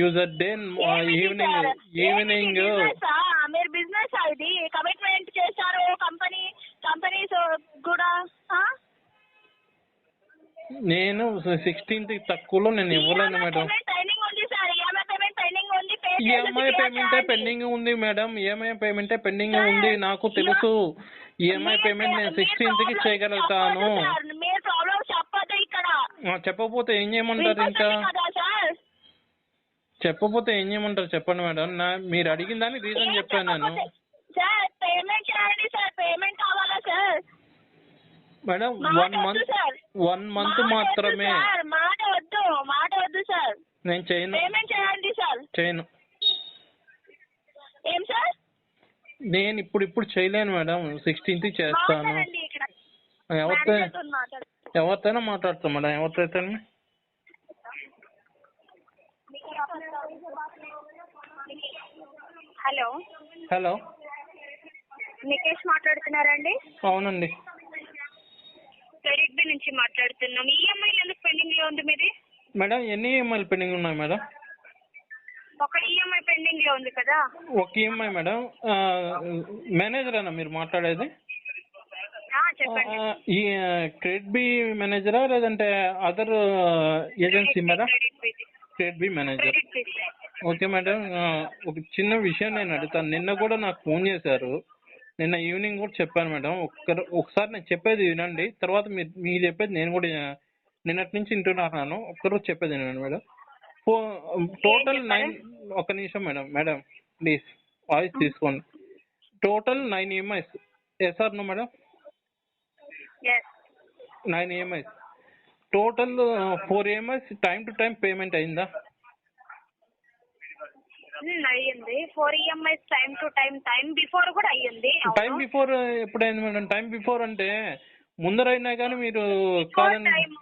User day evening? Evening? మీరు business ఇది? Commitment చేశారు కంపెనీ కంపెనీస్ కూడా? నేను సిక్స్టీన్త్ తక్కువలో నేను ఇవ్వలేను మేడం. ఉంది సార్. ఈఎంఐ పేమెంట్ ఉంది. ఈఎంఐ పేమెంటే. పెండింగ్ ఉంది మేడం. ఈఎంఐ పేమెంటే పెండింగ్ ఉంది. నాకు తెలుసు. ఈఎంఐ పేమెంట్ నేను సిక్స్టీన్త్కి చేయగలుగుతాను. చెప్పకపోతే ఏం చేయమంటారు ఇంకా? చెప్పకపోతే ఏం చేయమంటారు? చెప్పండి మేడం. నా మీరు అడిగిన దానికి రీజన్ చెప్పాను నేను. చెప్పకపోతే- సార్ పేమెంట్ చేయండి సార్ పేమెంట్ కావాలా sir? Madam one month. One month మాత్రమే సార్, మాట వద్దు మాట వద్దు సార్. నేను చేయను. పేమెంట్ చేయండి సార్. చేయను. ఏం సార్? నేను ఇప్పుడు ఇప్పుడు చేయలేను మేడం. సిక్స్టీన్త్ చేస్తాను. ఎవరితో. ఎవరితోనో మాట్లాడతాం మేడం. ఎవరితో హలో. హలో. నికేష్ మాట్లాడుతున్నారండి? అవునండి. క్రెడిట్ బి నుంచి మాట్లాడుతున్నాం. ఈఎంఐ ఎందుకు పెండింగ్లో ఉంది మీది? మేడం ఎన్ని ఈఎంఐలు పెండింగ్ ఉన్నాయి మేడం? ఒక ఈఎంఐ పెండింగ్లో ఉంది కదా. ఒక ఈఎంఐ మేడం. మేనేజరేనా మీరు మాట్లాడేది? ఆ, చెప్పండి. ఈ క్రెడిట్ బి మేనేజరా లేదంటే other agency madam? Credit credit B manager. Okay madam ఒక చిన్న విషయం నేను అడుగుతాను. నిన్న కూడా నాకు ఫోన్ చేశారు. నిన్న ఈవినింగ్ కూడా చెప్పాను మేడం. ఒక్క ఒకసారి నేను చెప్పేది వినండి. తర్వాత మీరు మీరు చెప్పేది నేను కూడా నిన్నటి నుంచి వింటున్నాను. ఒక్కరోజు చెప్పేది వినండి మేడం. ఫో టోటల్ నైన్ ఒక నిమిషం మేడం మేడం ప్లీజ్ వాయిస్ తీసుకోండి. Total nine EMIs. Yes or no madam? Nine EMIs. Total four EMIs time to time payment అయిందా? అయ్యింది. Four EMIs time to time time before కూడా అయ్యింది. టైం బిఫోర్ ఎప్పుడైంది madam? Time before అంటే ముందరైనా కానీ మీరు కాదని టైం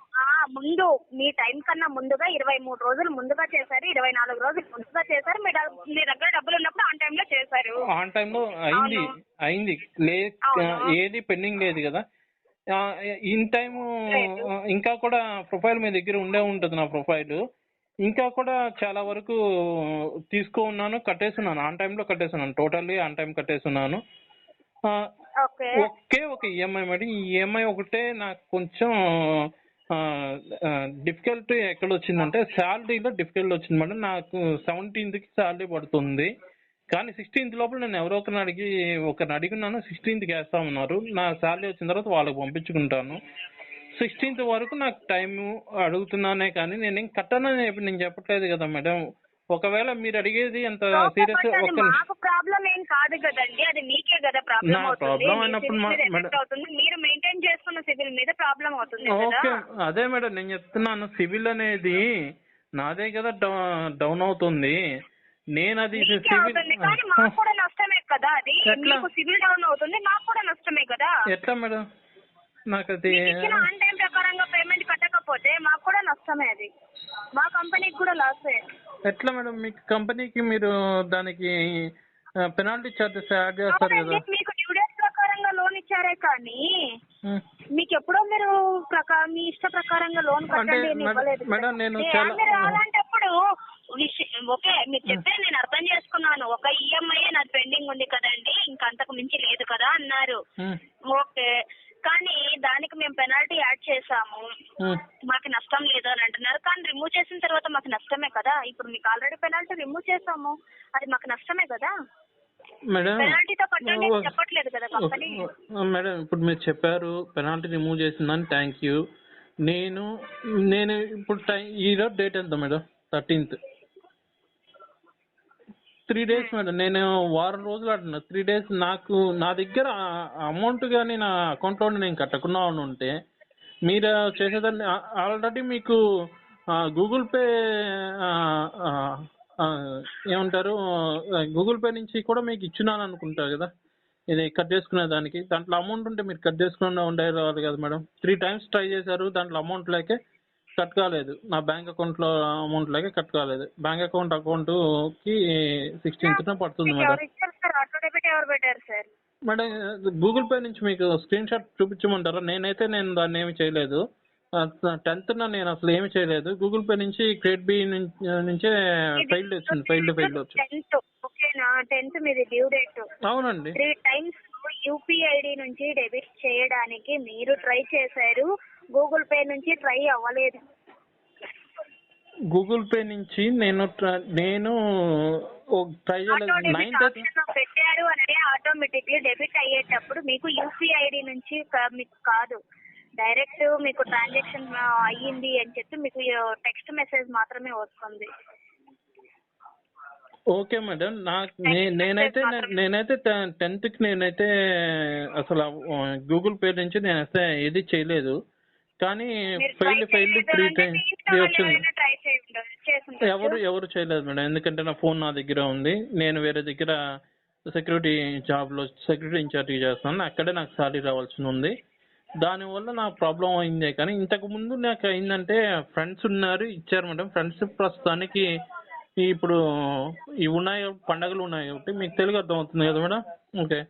ముందు మీ టైం కన్నా ముందుగా ఇరవై మూడు రోజులు ముందుగా చేశారు ఇరవై నాలుగు రోజులు ముందుగా చేశారు మీ మీ దగ్గర డబ్బులు ఉన్నప్పుడు ఆన్ టైంలో చేశారు. ఆన్ అయింది. అవును. అయింది. లే అవును. ఏది పెండింగ్ లేదు కదా? ఇన్ టైం లేదు. ఇంకా కూడా ప్రొఫైల్ మీ దగ్గర ఉండే ఉంటుంది నా ప్రొఫైల్. ఇంకా కూడా చాలా వరకు తీసుకో ఉన్నాను కట్టేస్తున్నాను. ఆన్ టైంలో కట్టేస్తున్నాను. టోటల్లీ ఆన్ టైం కట్టేస్తున్నాను. ఒకే ఒక ఈఎంఐ మేడం. ఈ ఈఎంఐ ఒకటే నాకు కొంచెం డిఫికల్ట్ ఎక్కడ వచ్చిందంటే శాలరీలో డిఫికల్ట్ వచ్చింది మేడం. నాకు సెవెంటీన్త్కి శాలరీ పడుతుంది. కానీ సిక్స్టీన్త్ లోపల నేను ఎవరో ఒకరిని అడిగి ఒకరిని అడిగినాను సిక్స్టీన్త్కి వేస్తామన్నారు నా శాలరీ వచ్చిన తర్వాత వాళ్ళకి పంపించుకుంటాను. సిక్స్టీన్త్ వరకు నాకు టైం అడుగుతున్నానే కానీ నేను ఏం కట్టనని చెప్పి నేను చెప్పట్లేదు కదా మేడం. ఒకవేళ మీరు అడిగేది అంత సీరియస్ కాకపోతే అది ఒక మాకు ప్రాబ్లం ఏం కాదు కదండి. అది మీకే కదా ప్రాబ్లం నా అవుతుంది. మీ అయినప్పుడు civil మా- మీద effect మేడం- అవుతుంది. మీరు మెయింటైన్ చేసుకున్న సివిల్ మీద ప్రాబ్లం అవుతుంది ఓకే కదా అదే మేడం నేను చెప్తున్నాను. సివిల్ అనేది నాదే కదా డౌన్ అవుతుంది. నేను అది సివిల్ మాకు కూడా నష్టమే కదా అది? మీకు సివిల్ డౌన్ అవుతుంది మాకు కూడా నష్టమే కదా. ఎట్లా మేడం? నాకు అది ఇచ్చిన ఆన్ టైం ప్రకారంగా పేమెంట్ కట్టకపోతే మాకు కూడా నష్టమే అది. మా కంపెనీకి కూడా లాసే. ఎట్లా మేడం? మీ కంపెనీకి మీరు దానికి పెనాల్టీ చార్జెస్ యాడ్ చేస్తారు కదా. మీకు డ్యూ డేట్ ప్రకారంగా లోన్ ఇచ్చారే కానీ. మీకు ఎప్పుడో మీరు ప్రకా- మీ ఇష్ట ప్రకారంగా లోన్ కట్టండి మేడం- ఇవ్వలేదు మేడం కదా. నేను చాలా- అలాంటప్పుడు ఓకే మీరు చెప్పేది నేను అర్థం చేసుకున్నాను. ఒక ఈఎంఐ నాది పెండింగ్ ఉంది కదండి ఇంకా అంతకు మించి లేదు కదా అన్నారు. ఓకే కానీ దానికి మేము పెనాల్టీ యాడ్ చేసాము. మాకు నష్టం లేదు అని అంటున్నారు. కానీ రిమూవ్ చేసిన తర్వాత మాకు నష్టమే కదా. ఇప్పుడు మీకు ఆల్రెడీ పెనాల్టీ రిమూవ్ చేసాము అది మాకు నష్టమే కదా. మేడం. మేడం ఇప్పుడు మీరు చెప్పారు పెనాల్టీ రిమూవ్ చేసిందని థ్యాంక్ యూ నేను నేను ఇప్పుడు టైం ఈరోజు డేట్ ఎంత madam? Thirteenth. Three days madam. నేను వారం రోజులు అంటున్నా త్రీ డేస్ నాకు నా దగ్గర అమౌంట్ కానీ నా అకౌంట్లో నేను కట్టకుండా ఉంటే మీరు చేసేదాన్ని ఆల్రెడీ మీకు గూగుల్ పే ఏమంటారు గూగుల్ పే నుంచి కూడా మీకు ఇచ్చున్నాను అనుకుంటారు కదా. ఇది కట్ చేసుకునే దానికి. దాంట్లో అమౌంట్ ఉంటే మీరు కట్ చేసుకునే ఉండేవారు కదా మేడం. త్రీ టైమ్స్ ట్రై చేశారు. దాంట్లో అమౌంట్ లేకే కట్ కాలేదు. నా బ్యాంక్ అకౌంట్లో అమౌంట్ లేక కట్ కాలేదు. బ్యాంక్ అకౌంట్ అకౌంట్కి సిక్స్టీన్త్ పడుతుంది మేడం. మేడం గూగుల్ పే నుంచి మీకు స్క్రీన్ షాట్ చూపించమంటారా? నేనైతే నేను దాన్ని ఏమి చేయలేదు. టెన్త్ నేను అసలు ఏమి చేయలేదు. గూగుల్ పే నుంచి క్రెడిట్ బి నుంచే ఫెయిల్డ్ వచ్చింది ఫెయిల్డ్ ఫెయిల్డ్ వచ్చింది ఓకేనా? టెన్త్ మీది డ్యూ డేట్. అవునండి. త్రీ టైమ్స్ యూపీఐడి నుంచి డెబిట్ చేయడానికి మీరు ట్రై చేశారు. గూగుల్ పే నుంచి ట్రై అవ్వలేదు. గూగుల్ పే నుంచి నేను నేను ట్రై చేయలేదు. ఆప్షన్ పెట్టారు అంటే ఆటోమేటిక్లీ డెబిట్ అయ్యేటప్పుడు మీకు యూపీఐడి నుంచి మీకు కాదు. డైరెక్ట్ మీకు ట్రాన్సాక్షన్ అయ్యింది అని చెప్పి మీకు టెక్స్ట్ మెసేజ్ మాత్రమే వస్తుంది. Okay madam. నాకు నే- నేనైతే నేనైతే టెన్త్కి నేనైతే అసలు గూగుల్ పే నుంచి నేనైతే ఏది చేయలేదు. కానీ failed failed three times three వచ్చింది ఎవరు ఎవరు చేయలేదు మేడం. ఎందుకంటే నా ఫోన్ నా దగ్గర ఉంది. నేను వేరే దగ్గర సెక్యూరిటీ జాబ్లో సెక్యూరిటీ ఇన్ఛార్జ్ చేస్తున్నాను అక్కడే నాకు సాలరీ రావాల్సి ఉంది. దానివల్ల నా ప్రాబ్లం అయిందే కానీ ఇంతకు ముందు నాకు అయిందంటే ఫ్రెండ్స్ ఉన్నారు ఇచ్చారు మేడం. ఫ్రెండ్స్ ప్రస్తుతానికి ఇప్పుడు ఇవి ఉన్నాయి పండగలు ఉన్నాయి కాబట్టి మీకు తెలుగు అర్థం అవుతుంది కదా మేడం? ఓకే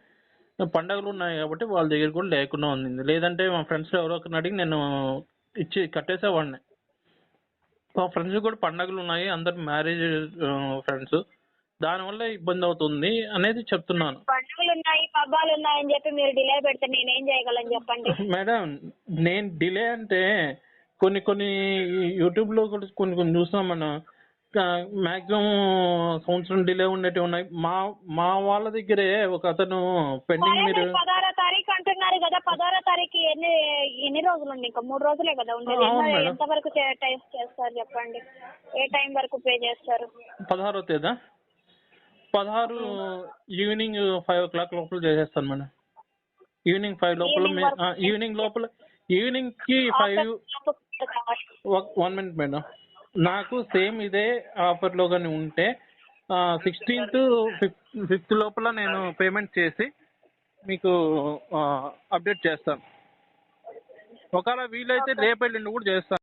పండగలు ఉన్నాయి కాబట్టి వాళ్ళ దగ్గర కూడా లేకుండా ఉంది. లేదంటే మా ఫ్రెండ్స్ ఎవరో ఒకరిని అడిగి నేను ఇచ్చి కట్టేసేవాడిని మా ఫ్రెండ్స్ కూడా పండగలు ఉన్నాయి అందరు మ్యారేజ్ ఫ్రెండ్స్ దానివల్ల ఇబ్బంది అవుతుంది అనేది చెప్తున్నాను. పండుగలు ఉన్నాయి పబ్బాలు ఉన్నాయి అని చెప్పి మీరు డిలే పెడితే నేనేం చేయగలను చెప్పండి? మేడం నేను డిలే అంటే కొన్ని కొన్ని యూట్యూబ్లో కూడా కొన్ని కొన్ని చూస్తున్నాం మనం. మాక్సిమం సంవత్సరం డిలే ఉండేటివి ఉన్నాయి. మా మా వాళ్ళ దగ్గరే ఒక అతను పెండింగ్ మీరు పదహారో తారీఖు అంటున్నారు కదా పదహారో తారీఖు ఎన్ని ఎన్ని రోజులు ఉంది ఇంకా మూడు రోజులే కదా ఉండేది. ఎంత- వరకు టైం చేస్తారు చెప్పండి? ఏ టైం వరకు పే చేస్తారు? పదహారో తేదా? పదహారు ఈవినింగ్ ఫైవ్ ఓ క్లాక్ లోపల చేసేస్తాను మేడం. ఈవినింగ్ ఫైవ్ లోపల ఈవినింగ్ లోపల ఈవినింగ్కి ఫైవ్ వన్ మినిట్ మేడం. నాకు సేమ్ ఇదే ఆఫర్లో కానీ ఉంటే సిక్స్టీన్త్ ఫిఫ్త్ లోపల నేను పేమెంట్ చేసి మీకు అప్డేట్ చేస్తాను. ఒకవేళ వీలైతే రేపు ఎల్లుండి కూడా చేస్తాను.